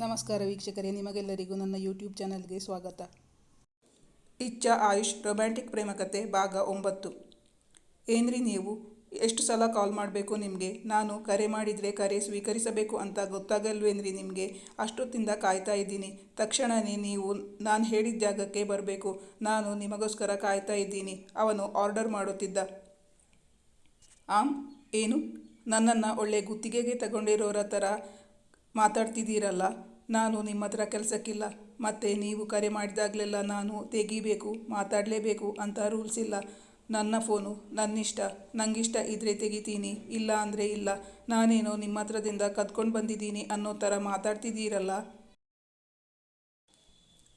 ನಮಸ್ಕಾರ ವೀಕ್ಷಕರೇ, ನಿಮಗೆಲ್ಲರಿಗೂ ನನ್ನ ಯೂಟ್ಯೂಬ್ ಚಾನಲ್ಗೆ ಸ್ವಾಗತ. ಇಚ್ಛ, ಆಯುಷ್, ರೊಮ್ಯಾಂಟಿಕ್ ಪ್ರೇಮಕತೆ ಭಾಗ ಒಂಬತ್ತು. ಏನ್ರಿ ನೀವು? ಎಷ್ಟು ಸಲ ಕಾಲ್ ಮಾಡಬೇಕು ನಿಮಗೆ? ನಾನು ಕರೆ ಮಾಡಿದರೆ ಕರೆ ಸ್ವೀಕರಿಸಬೇಕು ಅಂತ ಗೊತ್ತಾಗಲ್ವೇನ್ರಿ ನಿಮಗೆ? ಅಷ್ಟೊತ್ತಿಂದ ಕಾಯ್ತಾ ಇದ್ದೀನಿ. ತಕ್ಷಣವೇ ನೀವು ನಾನು ಹೇಳಿದ ಜಾಗಕ್ಕೆ ಬರಬೇಕು. ನಾನು ನಿಮಗೋಸ್ಕರ ಕಾಯ್ತಾ ಇದ್ದೀನಿ. ಅವನು ಆರ್ಡರ್ ಮಾಡುತ್ತಿದ್ದ. ಆಮ್ ಏನು? ನನ್ನನ್ನು ಒಳ್ಳೆ ಗುತ್ತಿಗೆಗೆ ತಗೊಂಡಿರೋರ ಥರ ಮಾತಾಡ್ತಿದ್ದೀರಲ್ಲ? ನಾನು ನಿಮ್ಮ ಹತ್ರ ಕೆಲಸಕ್ಕಿಲ್ಲ. ಮತ್ತು ನೀವು ಕರೆ ಮಾಡಿದಾಗಲೆಲ್ಲ ನಾನು ತೆಗಿಬೇಕು, ಮಾತಾಡಲೇಬೇಕು ಅಂತ ರೂಲ್ಸ್ ಇಲ್ಲ. ನನ್ನ ಫೋನು, ನನ್ನಿಷ್ಟ. ನನಗಿಷ್ಟ ಇದ್ದರೆ ತೆಗಿತೀನಿ, ಇಲ್ಲ ಅಂದರೆ ಇಲ್ಲ. ನಾನೇನೋ ನಿಮ್ಮ ಹತ್ರದಿಂದ ಕದ್ಕೊಂಡು ಬಂದಿದ್ದೀನಿ ಅನ್ನೋ ಥರ ಮಾತಾಡ್ತಿದ್ದೀರಲ್ಲ?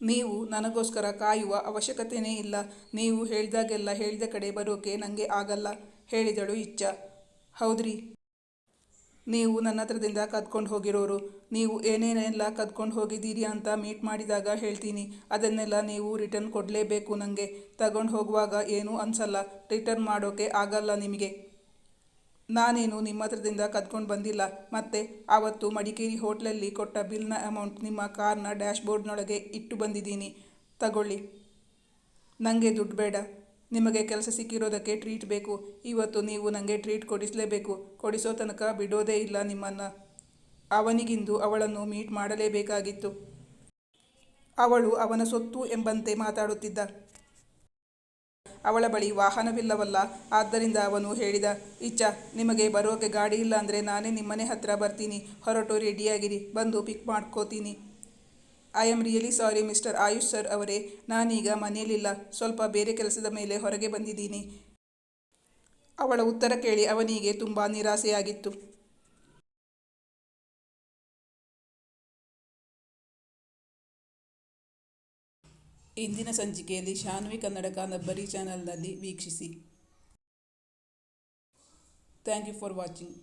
ನೀವು ನನಗೋಸ್ಕರ ಕಾಯುವ ಅವಶ್ಯಕತೆಯೇ ಇಲ್ಲ. ನೀವು ಹೇಳಿದಾಗೆಲ್ಲ ಹೇಳಿದ ಕಡೆ ಬರೋಕೆ ನನಗೆ ಆಗಲ್ಲ. ಹೇಳಿದಳು ಇಚ್ಛ. ಹೌದ್ರಿ? ನೀವು ನನ್ನ ಹತ್ರದಿಂದ ಕದ್ಕೊಂಡು ಹೋಗಿರೋರು, ನೀವು ಏನೇನೆಲ್ಲ ಕದ್ಕೊಂಡು ಹೋಗಿದ್ದೀರಿ ಅಂತ ಮೀಟ್ ಮಾಡಿದಾಗ ಹೇಳ್ತೀನಿ. ಅದನ್ನೆಲ್ಲ ನೀವು ರಿಟರ್ನ್ ಕೊಡಲೇಬೇಕು ನನಗೆ ತಗೊಂಡು ಹೋಗುವಾಗ ಏನೂ ಅನಿಸಲ್ಲ. ರಿಟರ್ನ್ ಮಾಡೋಕ್ಕೆ ಆಗಲ್ಲ ನಿಮಗೆ. ನಾನೇನು ನಿಮ್ಮ ಹತ್ರದಿಂದ ಕದ್ಕೊಂಡು ಬಂದಿಲ್ಲ. ಮತ್ತು ಆವತ್ತು ಮಡಿಕೇರಿ ಹೋಟ್ಲಲ್ಲಿ ಕೊಟ್ಟ ಬಿಲ್ನ ಅಮೌಂಟ್ ನಿಮ್ಮ ಕಾರ್ನ ಡ್ಯಾಶ್ಬೋರ್ಡ್ನೊಳಗೆ ಇಟ್ಟು ಬಂದಿದ್ದೀನಿ. ತಗೊಳ್ಳಿ. ನನಗೆ ದುಡ್ಡು ಬೇಡ. ನಿಮಗೆ ಕೆಲಸ ಸಿಕ್ಕಿರೋದಕ್ಕೆ ಟ್ರೀಟ್ ಬೇಕು. ಇವತ್ತು ನೀವು ನನಗೆ ಟ್ರೀಟ್ ಕೊಡಿಸಲೇಬೇಕು. ಕೊಡಿಸೋ ತನಕ ಬಿಡೋದೇ ಇಲ್ಲ ನಿಮ್ಮನ್ನು. ಅವನಿಗಿಂದು ಅವಳನ್ನು ಮೀಟ್ ಮಾಡಲೇಬೇಕಾಗಿತ್ತು. ಅವಳು ಅವನ ಸೊತ್ತು ಎಂಬಂತೆ ಮಾತಾಡುತ್ತಿದ್ದ. ಅವಳ ಬಳಿ ವಾಹನವಿಲ್ಲವಲ್ಲ, ಆದ್ದರಿಂದ ಅವನು ಹೇಳಿದ, ಇಚ್ಛಾ, ನಿಮಗೆ ಬರೋಕೆ ಗಾಡಿ ಇಲ್ಲ ಅಂದರೆ ನಾನೇ ನಿಮ್ಮನೆ ಹತ್ರ ಬರ್ತೀನಿ. ಹೊರಟು ರೆಡಿಯಾಗಿರಿ ಬಂದು ಪಿಕ್ ಮಾಡ್ಕೋತೀನಿ. I am really sorry mister Ayush sir ಅವರೇ. ನಾನೀಗ ಮನೆಯಲ್ಲಿಲ್ಲ. ಸ್ವಲ್ಪ ಬೇರೆ ಕೆಲಸದ ಮೇಲೆ ಹೊರಗೆ ಬಂದಿದ್ದೀನಿ. ಅವಳ ಉತ್ತರ ಕೇಳಿ ಅವನಿಗೆ ತುಂಬ ನಿರಾಸೆಯಾಗಿತ್ತು. ಇಂದಿನ ಸಂಚಿಕೆಯಲ್ಲಿ ಶಾನ್ವಿ ಕನ್ನಡ ಕಾದಂಬರಿ ಚಾನಲ್ನಲ್ಲಿ ವೀಕ್ಷಿಸಿ. Thank you for watching